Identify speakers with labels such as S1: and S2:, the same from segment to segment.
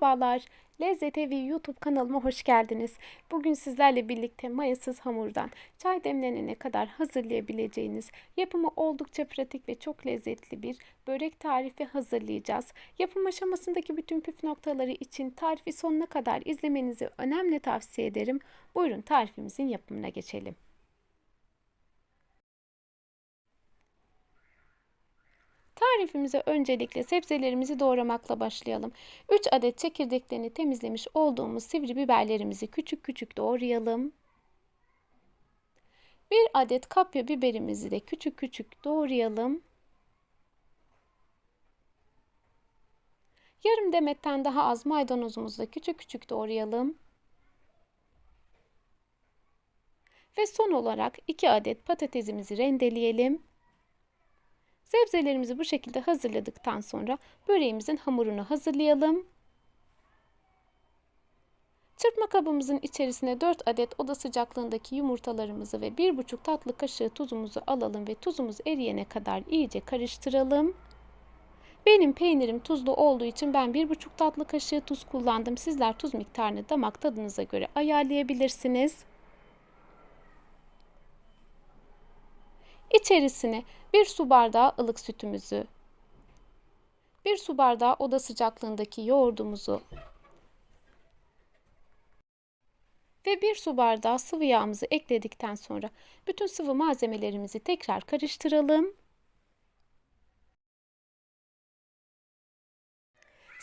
S1: Merhabalar, Lezzet Evi YouTube kanalıma hoş geldiniz. Bugün sizlerle birlikte mayasız hamurdan çay demlenene kadar hazırlayabileceğiniz, yapımı oldukça pratik ve çok lezzetli bir börek tarifi hazırlayacağız. Yapım aşamasındaki bütün püf noktaları için tarifi sonuna kadar izlemenizi önemli tavsiye ederim. Buyurun tarifimizin yapımına geçelim. Tarifimize öncelikle sebzelerimizi doğramakla başlayalım. 3 adet çekirdeklerini temizlemiş olduğumuz sivri biberlerimizi küçük küçük doğrayalım. 1 adet kapya biberimizi de küçük küçük doğrayalım. Yarım demetten daha az maydanozumuzu da küçük küçük doğrayalım. Ve son olarak 2 adet patatesimizi rendeleyelim. Sebzelerimizi bu şekilde hazırladıktan sonra böreğimizin hamurunu hazırlayalım. Çırpma kabımızın içerisine 4 adet oda sıcaklığındaki yumurtalarımızı ve 1,5 tatlı kaşığı tuzumuzu alalım ve tuzumuz eriyene kadar iyice karıştıralım. Benim peynirim tuzlu olduğu için ben 1,5 tatlı kaşığı tuz kullandım. Sizler tuz miktarını damak tadınıza göre ayarlayabilirsiniz. İçerisine bir su bardağı ılık sütümüzü, bir su bardağı oda sıcaklığındaki yoğurdumuzu ve bir su bardağı sıvı yağımızı ekledikten sonra bütün sıvı malzemelerimizi tekrar karıştıralım.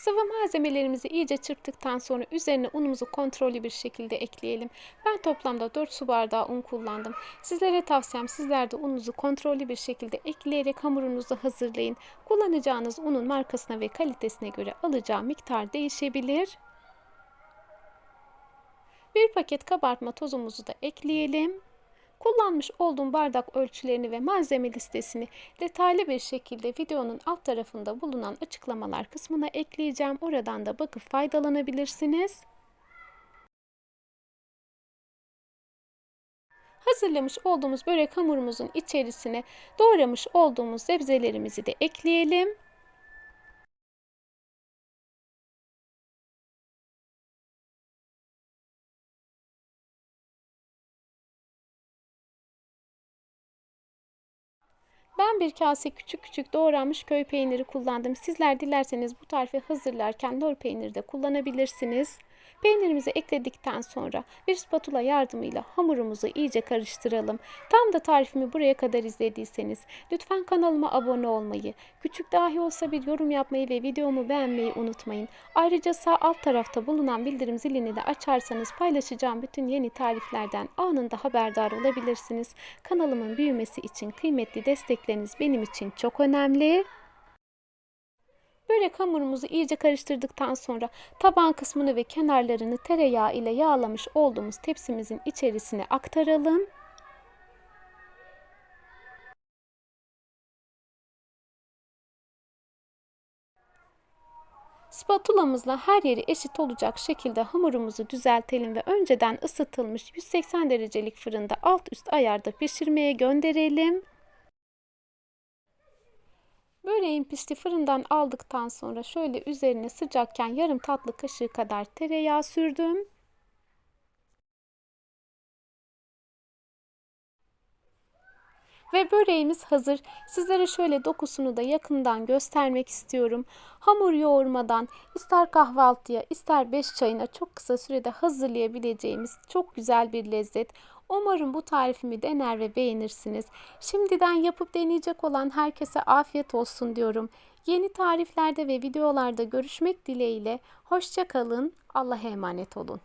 S1: Sıvı malzemelerimizi iyice çırptıktan sonra üzerine unumuzu kontrollü bir şekilde ekleyelim. Ben toplamda 4 su bardağı un kullandım. Sizlere tavsiyem sizler de ununuzu kontrollü bir şekilde ekleyerek hamurunuzu hazırlayın. Kullanacağınız unun markasına ve kalitesine göre alacağı miktar değişebilir. Bir paket kabartma tozumuzu da ekleyelim. Kullanmış olduğum bardak ölçülerini ve malzeme listesini detaylı bir şekilde videonun alt tarafında bulunan açıklamalar kısmına ekleyeceğim. Oradan da bakıp faydalanabilirsiniz. Hazırlamış olduğumuz börek hamurumuzun içerisine doğramış olduğumuz sebzelerimizi de ekleyelim. Ben bir kase küçük küçük doğranmış köy peyniri kullandım. Sizler dilerseniz bu tarifi hazırlarken lor peyniri de kullanabilirsiniz. Peynirimizi ekledikten sonra bir spatula yardımıyla hamurumuzu iyice karıştıralım. Tam da tarifimi buraya kadar izlediyseniz lütfen kanalıma abone olmayı, küçük dahi olsa bir yorum yapmayı ve videomu beğenmeyi unutmayın. Ayrıca sağ alt tarafta bulunan bildirim zilini de açarsanız paylaşacağım bütün yeni tariflerden anında haberdar olabilirsiniz. Kanalımın büyümesi için kıymetli destekleriniz benim için çok önemli. Börek hamurumuzu iyice karıştırdıktan sonra taban kısmını ve kenarlarını tereyağı ile yağlamış olduğumuz tepsimizin içerisine aktaralım. Spatulamızla her yeri eşit olacak şekilde hamurumuzu düzeltelim ve önceden ısıtılmış 180 derecelik fırında alt üst ayarda pişirmeye gönderelim. Böreğin pişti fırından aldıktan sonra şöyle üzerine sıcakken yarım tatlı kaşığı kadar tereyağı sürdüm. Ve böreğimiz hazır. Sizlere şöyle dokusunu da yakından göstermek istiyorum. Hamur yoğurmadan ister kahvaltıya ister beş çayına çok kısa sürede hazırlayabileceğimiz çok güzel bir lezzet. Umarım bu tarifimi dener ve beğenirsiniz. Şimdiden yapıp deneyecek olan herkese afiyet olsun diyorum. Yeni tariflerde ve videolarda görüşmek dileğiyle. Hoşça kalın. Allah'a emanet olun.